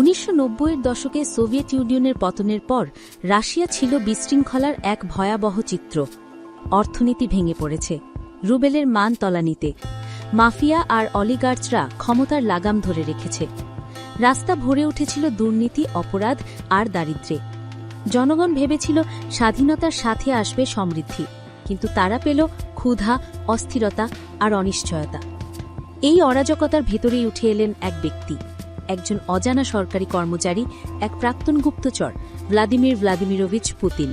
উনিশশো এর দশকে সোভিয়েত ইউনিয়নের পতনের পর রাশিয়া ছিল বিশৃঙ্খলার এক ভয়াবহ চিত্র। অর্থনীতি ভেঙে পড়েছে। রুবেলের মান তলানিতে। মাফিয়া আর অলিগার্চরা ক্ষমতার লাগাম ধরে রেখেছে। রাস্তা ভরে উঠেছিল দুর্নীতি, অপরাধ আর দারিদ্রে জনগণ ভেবেছিল স্বাধীনতার সাথে আসবে সমৃদ্ধি, কিন্তু তারা পেল ক্ষুধা, অস্থিরতা আর অনিশ্চয়তা। এই অরাজকতার ভেতরেই উঠে এলেন এক ব্যক্তি। একজন অজানা সরকারি কর্মচারী, এক প্রাক্তন গুপ্তচর, ভ্লাদিমির ভ্লাদিমিরোভিচ পুতিন।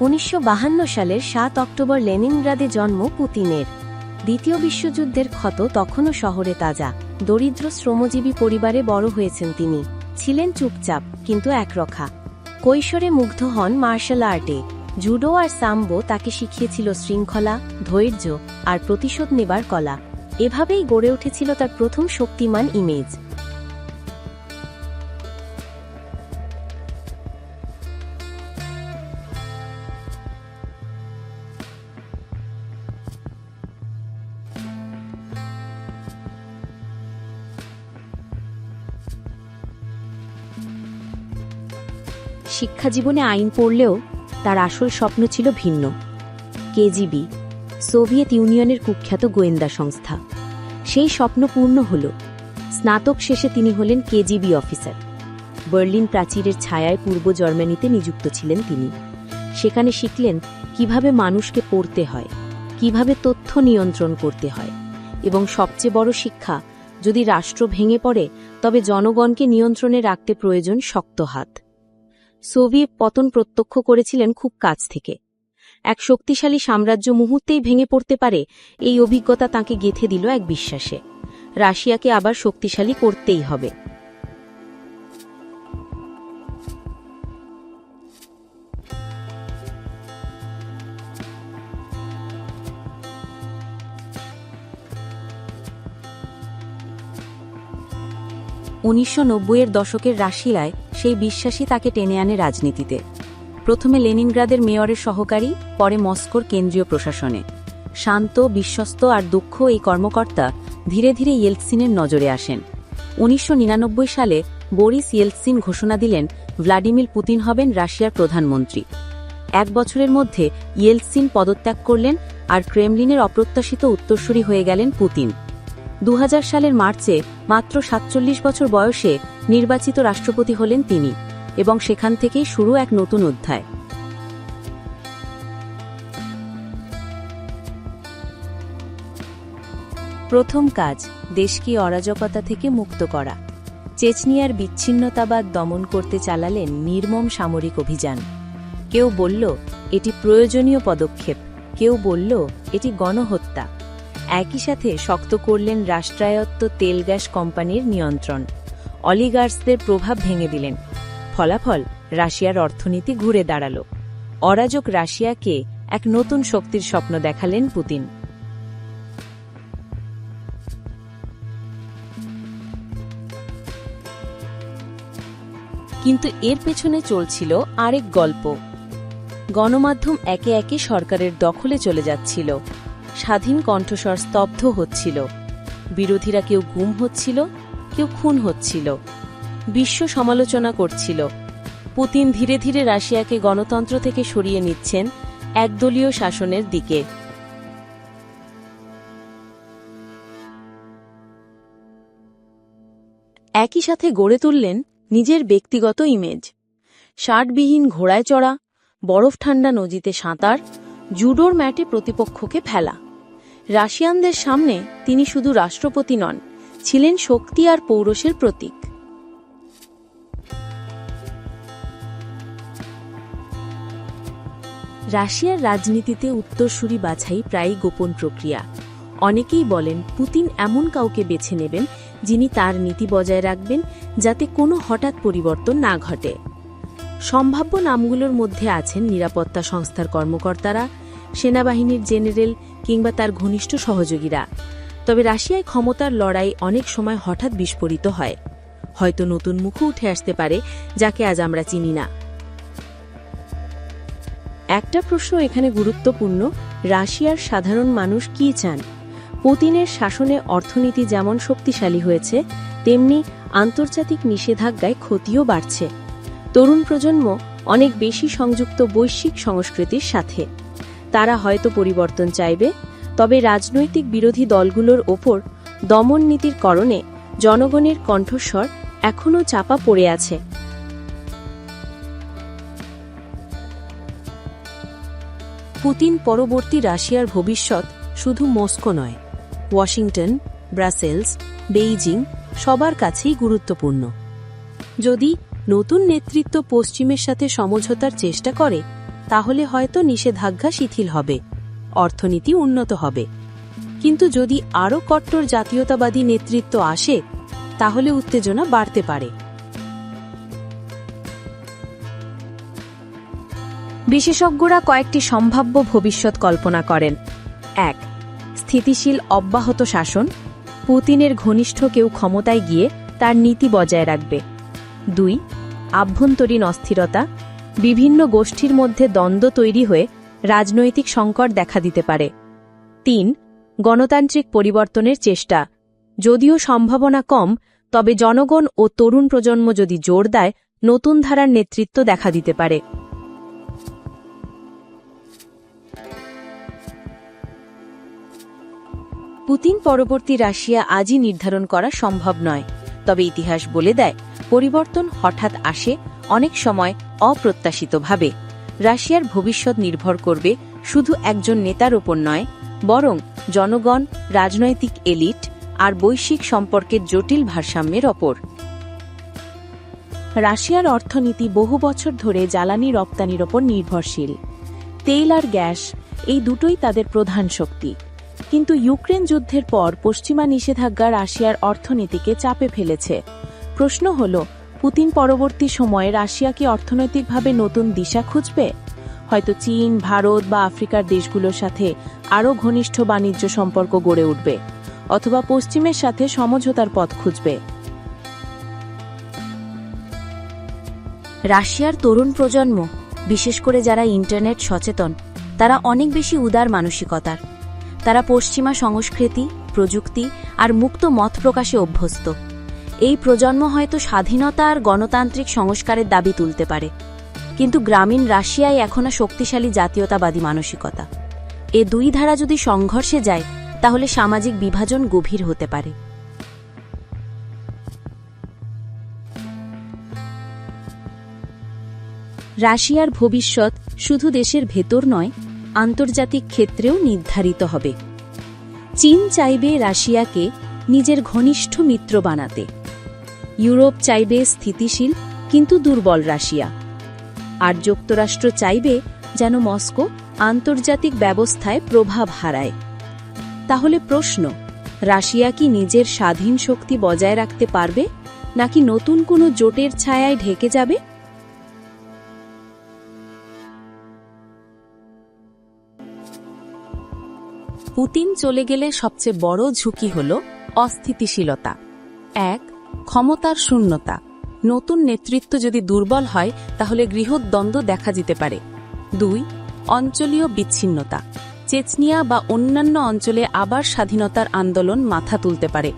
উনিশশো সালের সাত অক্টোবর লেনিনগ্রাদে জন্ম পুতিনের। দ্বিতীয় বিশ্বযুদ্ধের ক্ষত তখনও শহরে তাজা। দরিদ্র শ্রমজীবী পরিবারে বড় হয়েছেন তিনি। ছিলেন চুপচাপ, কিন্তু একরক্ষা কৈশোরে মুগ্ধ হন মার্শাল আর্টে। জুডো আর সাম্বো তাকে শিখিয়েছিল শৃঙ্খলা, ধৈর্য আর প্রতিশোধ নেবার কলা। এভাবেই গড়ে উঠেছিল তার প্রথম শক্তিমান ইমেজ। শিক্ষা জীবনে আইন পড়লেও তার আসল স্বপ্ন ছিল ভিন্ন। কেজিবি, সোভিয়েত ইউনিয়নের কুখ্যাত গোয়েন্দা সংস্থা। সেই স্বপ্ন পূর্ণ হল। স্নাতক শেষে তিনি হলেন কেজিবি অফিসার। বার্লিন প্রাচীরের ছায়ায় পূর্ব জার্মানিতে নিযুক্ত ছিলেন তিনি। সেখানে শিখলেন কীভাবে মানুষকে পড়তে হয়, কীভাবে তথ্য নিয়ন্ত্রণ করতে হয় এবং সবচেয়ে বড় শিক্ষা, যদি রাষ্ট্র ভেঙে পড়ে, তবে জনগণকে নিয়ন্ত্রণে রাখতে প্রয়োজন শক্ত হাত। সোভিয়েত পতন প্রত্যক্ষ করেছিলেন খুব কাছ থেকে। এক শক্তিশালী সাম্রাজ্য মুহূর্তেই ভেঙে পড়তে পারে, এই অভিজ্ঞতা তাকে গেথে দিল এক বিশ্বাসে। রাশিয়াকে আবার শক্তিশালী করতেই হবে। উনিশশো নব্বই এর দশকের রাশিয়ায় সেই বিশ্বাসই তাকে টেনে আনে রাজনীতিতে। প্রথমে লেনিনগ্রাদের মেয়রের সহকারী, পরে মস্কোর কেন্দ্রীয় প্রশাসনে। শান্ত, বিশ্বস্ত আর দক্ষ এই কর্মকর্তা ধীরে ধীরে ইয়েলসিনের নজরে আসেন। উনিশশো নিরানব্বই সালে বরিস ইয়েলসিন ঘোষণা দিলেন, ভ্লাদিমির পুতিন হবেন রাশিয়ার প্রধানমন্ত্রী। এক বছরের মধ্যে ইয়েলসিন পদত্যাগ করলেন আর ক্রেমলিনের অপ্রত্যাশিত উত্তরসূরি হয়ে গেলেন পুতিন। দু হাজার সালের মার্চে মাত্র সাতচল্লিশ বছর বয়সে নির্বাচিত রাষ্ট্রপতি হলেন তিনি এবং সেখান থেকেই শুরু এক নতুন অধ্যায়। প্রথম কাজ, দেশকে অরাজকতা থেকে মুক্ত করা। চেচনিয়ার বিচ্ছিন্নতাবাদ দমন করতে চালালেন নির্মম সামরিক অভিযান। কেউ বলল, এটি প্রয়োজনীয় পদক্ষেপ। কেউ বলল, এটি গণহত্যা। একই সাথে শক্ত করলেন রাষ্ট্রায়ত্ত তেল গ্যাস কোম্পানির নিয়ন্ত্রণ। অলিগার্সদের প্রভাব ভেঙে দিলেন। ফলাফল, রাশিয়ার অর্থনীতি ঘুরে দাঁড়াল। অরাজক রাশিয়াকে এক নতুন শক্তির স্বপ্ন দেখালেন পুতিন। কিন্তু এর পেছনে চলছিল আরেক গল্প। গণমাধ্যম একে একে সরকারের দখলে চলে যাচ্ছিল। স্বাধীন কণ্ঠস্বর স্তব্ধ হচ্ছিল। বিরোধীরা কেউ গুম হচ্ছিল, কেউ খুন হচ্ছিল। বিশ্ব সমালোচনা করছিল। পুতিন ধীরে ধীরে রাশিয়াকে গণতন্ত্র থেকে সরিয়ে নিচ্ছেন একদলীয় শাসনের দিকে। একই সাথে গড়ে তুললেন নিজের ব্যক্তিগত ইমেজ শার্টবিহীন ঘোড়ায় চড়া, বরফ ঠান্ডা নদীতে সাঁতার, জুডোর ম্যাটে প্রতিপক্ষকে ফেলা। রাশিয়ানদের সামনে তিনি শুধু রাষ্ট্রপতি নন, ছিলেন শক্তি আর পৌরসের প্রতীক। রাশিয়ার রাজনীতিতে উত্তরসূরি বাছাই প্রায় গোপন প্রক্রিয়া। অনেকেই বলেন, পুতিন এমন কাউকে বেছে নেবেন যিনি তার নীতি বজায় রাখবেন যাতে কোনো হঠাৎ পরিবর্তন না ঘটে। সম্ভাব্য নামগুলোর মধ্যে আছেন নিরাপত্তা সংস্থার কর্মকর্তারা সেনাবাহিনীর জেনারেল কিংবা তার ঘনিষ্ঠ সহযোগীরা। তবে রাশিয়ায় ক্ষমতার লড়াই অনেক সময় হঠাৎ বিস্ফোরিত হয়। হয়তো নতুন মুখও উঠে আসতে পারে, যাকে আজ আমরা চিনি না। একটা প্রশ্ন এখানে গুরুত্বপূর্ণ, রাশিয়ার সাধারণ মানুষ কি চান? পুতিনের শাসনে অর্থনীতি যেমন শক্তিশালী হয়েছে, তেমনি আন্তর্জাতিক নিষেধাজ্ঞায় ক্ষতিও বাড়ছে। তরুণ প্রজন্ম অনেক বেশি সংযুক্ত বৈশ্বিক সংস্কৃতির সাথে। তারা হয়তো পরিবর্তন চাইবে। তবে রাজনৈতিক বিরোধী দলগুলোর ওপর দমন নীতির কারণে জনগণের কণ্ঠস্বর এখনও চাপা পড়ে আছে। পুতিন পরবর্তী রাশিয়ার ভবিষ্যৎ শুধু মস্কো নয়। ওয়াশিংটন, ব্রাসেলস, বেইজিং সবার কাছেই গুরুত্বপূর্ণ। যদি নতুন নেতৃত্ব পশ্চিমের সাথে সমঝোতার চেষ্টা করে তাহলে হয়তো নিষেধাজ্ঞা শিথিল হবে, অর্থনীতি উন্নত হবে। কিন্তু যদি আরও কট্টর জাতীয়তাবাদী নেতৃত্ব আসে, তাহলে উত্তেজনা বাড়তে পারে। বিশেষজ্ঞরা কয়েকটি সম্ভাব্য ভবিষ্যৎ কল্পনা করেন। এক, স্থিতিশীল অব্যাহত শাসন। পুতিনের ঘনিষ্ঠ কেউ ক্ষমতায় গিয়ে তার নীতি বজায় রাখবে। দুই, আভ্যন্তরীণ অস্থিরতা। বিভিন্ন গোষ্ঠীর মধ্যে দ্বন্দ্ব তৈরি হয়ে রাজনৈতিক সংকট দেখা দিতে পারে। তিন, গণতান্ত্রিক পরিবর্তনের চেষ্টা। যদিও সম্ভাবনা কম, তবে জনগণ ও তরুণ প্রজন্ম যদি জোর দেয়, নতুন ধারার নেতৃত্ব দেখা দিতে পারে। পুতিন পরবর্তী রাশিয়া আজই নির্ধারণ করা সম্ভব নয়, তবে ইতিহাস বলে দেয়, পরিবর্তন হঠাৎ আসে অনেক সময় অপ্রত্যাশিতভাবে। রাশিয়ার ভবিষ্যৎ নির্ভর করবে শুধু একজন নেতার ওপর নয়, বরং জনগণ, রাজনৈতিক এলিট আর বৈশ্বিক সম্পর্কের জটিল ভারসাম্যের ওপর। রাশিয়ার অর্থনীতি বহু বছর ধরে জ্বালানি রপ্তানির ওপর নির্ভরশীল। তেল আর গ্যাস এই দুটোই তাদের প্রধান শক্তি। কিন্তু ইউক্রেন যুদ্ধের পর পশ্চিমা নিষেধাজ্ঞা রাশিয়ার অর্থনীতিকে চাপে ফেলেছে। প্রশ্ন হল পুতিন পরবর্তী সময়ে রাশিয়া কি অর্থনৈতিকভাবে নতুন দিশা খুঁজবে? হয়তো চীন, ভারত বা আফ্রিকার দেশগুলোর সাথে আরও ঘনিষ্ঠ বাণিজ্য সম্পর্ক গড়ে উঠবে, অথবা পশ্চিমের সাথে সমঝোতার পথ খুঁজবে। রাশিয়ার তরুণ প্রজন্ম, বিশেষ করে যারা ইন্টারনেট সচেতন, তারা অনেক বেশি উদার মানসিকতার। তারা পশ্চিমা সংস্কৃতি, প্রযুক্তি আর মুক্ত মত প্রকাশে অভ্যস্ত। এই প্রজন্ম হয়তো স্বাধীনতা আর গণতান্ত্রিক সংস্কারের দাবি তুলতে পারে। কিন্তু গ্রামীণ রাশিয়ায় এখনও শক্তিশালী জাতীয়তাবাদী মানসিকতা। এ দুই ধারা যদি সংঘর্ষে যায়, তাহলে সামাজিক বিভাজন গভীর হতে পারে। রাশিয়ার ভবিষ্যৎ শুধু দেশের ভেতর নয়, আন্তর্জাতিক ক্ষেত্রেও নির্ধারিত হবে। চীন চাইবে রাশিয়াকে নিজের ঘনিষ্ঠ মিত্র বানাতে। ইউরোপ চাইবে স্থিতিশীল, কিন্তু দুর্বল রাশিয়া। আর যুক্তরাষ্ট্র চাইবে যেন মস্কো আন্তর্জাতিক ব্যবস্থায় প্রভাব হারায়। তাহলে প্রশ্ন, রাশিয়া কি নিজের স্বাধীন শক্তি বজায় রাখতে পারবে, নাকি নতুন কোনো জোটের ছায়ায় ঢেকে যাবে? পুতিন চলে গেলে সবচেয়ে বড় ঝুঁকি হল অস্থিতিশীলতা। এক ক্ষমতার শূন্যতা। নতুন নেতৃত্ব যদি দুর্বল হয়, তাহলে গৃহদ্বন্দ্ব দেখা যেতে পারে। দুই, অঞ্চলীয় বিচ্ছিন্নতা। চেচনিয়া বা অন্যান্য অঞ্চলে আবার স্বাধীনতার আন্দোলন মাথা তুলতে পারে।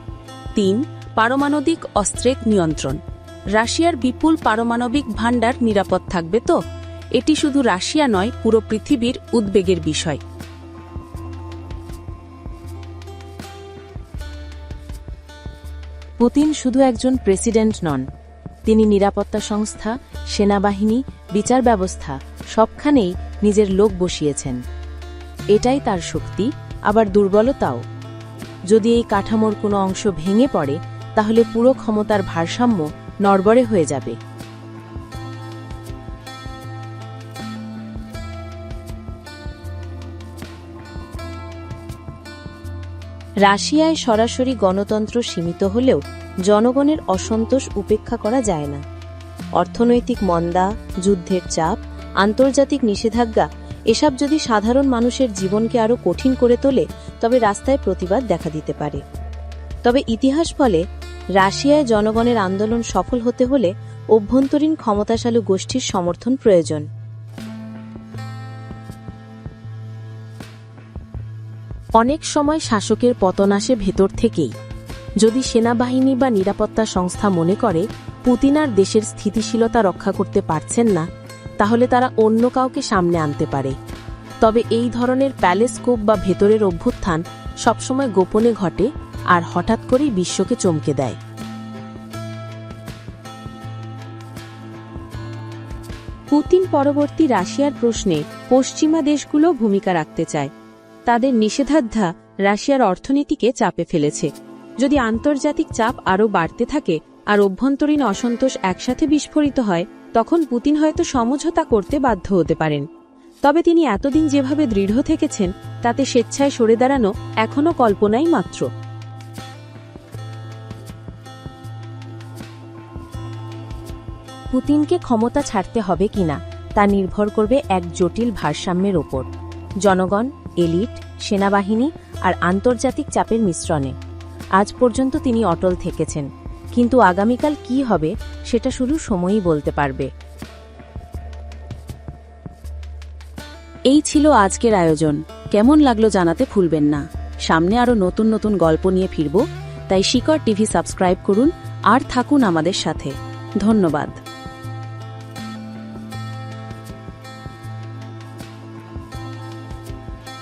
তিন, পারমাণবিক অস্ত্রের নিয়ন্ত্রণ। রাশিয়ার বিপুল পারমাণবিক ভাণ্ডার নিরাপদ থাকবে তো? এটি শুধু রাশিয়া নয়, পুরো পৃথিবীর উদ্বেগের বিষয়। পুতিন শুধু একজন প্রেসিডেন্ট নন। তিনি নিরাপত্তা সংস্থা, সেনাবাহিনী, বিচার ব্যবস্থা, সবখানেই নিজের লোক বসিয়েছেন। এটাই তার শক্তি, আবার দুর্বলতাও। যদি এই কাঠামোর কোনো অংশ ভেঙে পড়ে, তাহলে পুরো ক্ষমতার ভারসাম্য নড়বড়ে হয়ে যাবে। রাশিয়ায় সরাসরি গণতন্ত্র সীমিত হলেও জনগণের অসন্তোষ উপেক্ষা করা যায় না। অর্থনৈতিক মন্দা, যুদ্ধের চাপ, আন্তর্জাতিক নিষেধাজ্ঞা, এসব যদি সাধারণ মানুষের জীবনকে আরও কঠিন করে তোলে, তবে রাস্তায় প্রতিবাদ দেখা দিতে পারে। তবে ইতিহাস বলে, রাশিয়ায় জনগণের আন্দোলন সফল হতে হলে অভ্যন্তরীণ ক্ষমতাশালী গোষ্ঠীর সমর্থন প্রয়োজন। অনেক সময় শাসকের পতন আসে ভেতর থেকেই। যদি সেনাবাহিনী বা নিরাপত্তা সংস্থা মনে করে, পুতিন আর দেশের স্থিতিশীলতা রক্ষা করতে পারছেন না, তাহলে তারা অন্য কাউকে সামনে আনতে পারে। তবে এই ধরনের প্যালেস্কোপ বা ভেতরের অভ্যুত্থান সবসময় গোপনে ঘটে আর হঠাৎ করেই বিশ্বকে চমকে দেয়। পুতিন পরবর্তী রাশিয়ার প্রশ্নে পশ্চিমা দেশগুলো ভূমিকা রাখতে চায়। তাদের নিষেধাজ্ঞা রাশিয়ার অর্থনীতিকে চাপে ফেলেছে। যদি আন্তর্জাতিক চাপ আরও বাড়তে থাকে আর অভ্যন্তরীণ অসন্তোষ একসাথে বিস্ফোরিত হয়, তখন পুতিন হয়তো সমঝোতা করতে বাধ্য হতে পারেন। তবে তিনি এতদিন যেভাবে দৃঢ় থেকেছেন, তাতে স্বেচ্ছায় সরে দাঁড়ানো এখনও কল্পনাই মাত্র। পুতিনকে ক্ষমতা ছাড়তে হবে কিনা, তা নির্ভর করবে এক জটিল ভারসাম্যের ওপর। জনগণ এলিট, সেনাবাহিনী আর আন্তর্জাতিক চাপের মিশ্রণে। আজ পর্যন্ত তিনি অটল থেকেছেন। কিন্তু আগামীকাল কি হবে, সেটা শুধু সময়ই বলতে পারবে। এই ছিল আজকের আয়োজন। কেমন লাগল জানাতে ভুলবেন না। সামনে আরও নতুন নতুন গল্প নিয়ে ফিরব, তাই শিকড় টিভি সাবস্ক্রাইব করুন আর থাকুন আমাদের সাথে। ধন্যবাদ।